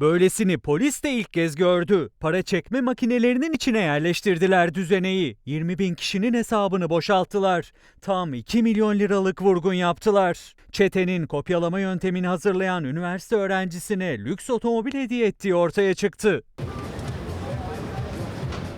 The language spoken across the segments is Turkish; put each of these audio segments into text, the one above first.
Böylesini polis de ilk kez gördü. Para çekme makinelerinin içine yerleştirdiler düzeneyi. 20 bin kişinin hesabını boşalttılar. Tam 2 milyon liralık vurgun yaptılar. Çetenin kopyalama yöntemini hazırlayan üniversite öğrencisine lüks otomobil hediye ettiği ortaya çıktı.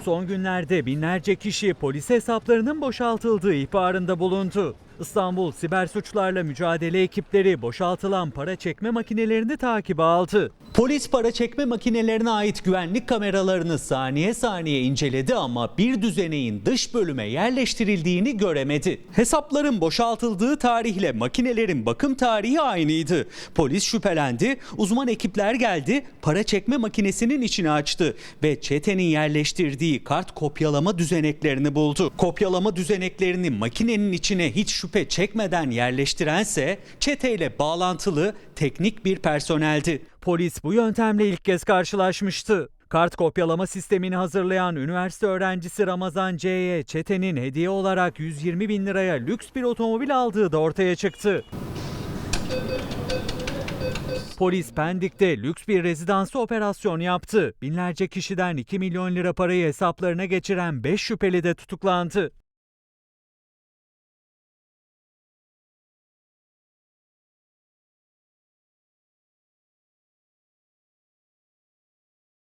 Son günlerde binlerce kişi polis hesaplarının boşaltıldığı ihbarında bulundu. İstanbul Siber Suçlarla Mücadele ekipleri boşaltılan para çekme makinelerini takibe aldı. Polis para çekme makinelerine ait güvenlik kameralarını saniye saniye inceledi ama bir düzeneğin dış bölüme yerleştirildiğini göremedi. Hesapların boşaltıldığı tarihle makinelerin bakım tarihi aynıydı. Polis şüphelendi, uzman ekipler geldi, para çekme makinesinin içini açtı ve çetenin yerleştirdiği kart kopyalama düzeneklerini buldu. Kopyalama düzeneklerini makinenin içine hiç şüphe çekmeden yerleştirense çeteyle bağlantılı teknik bir personeldi. Polis bu yöntemle ilk kez karşılaşmıştı. Kart kopyalama sistemini hazırlayan üniversite öğrencisi Ramazan C'ye çetenin hediye olarak 120 bin liraya lüks bir otomobil aldığı da ortaya çıktı. Polis Pendik'te lüks bir rezidansı operasyon yaptı. Binlerce kişiden 2 milyon lira parayı hesaplarına geçiren 5 şüpheli de tutuklandı.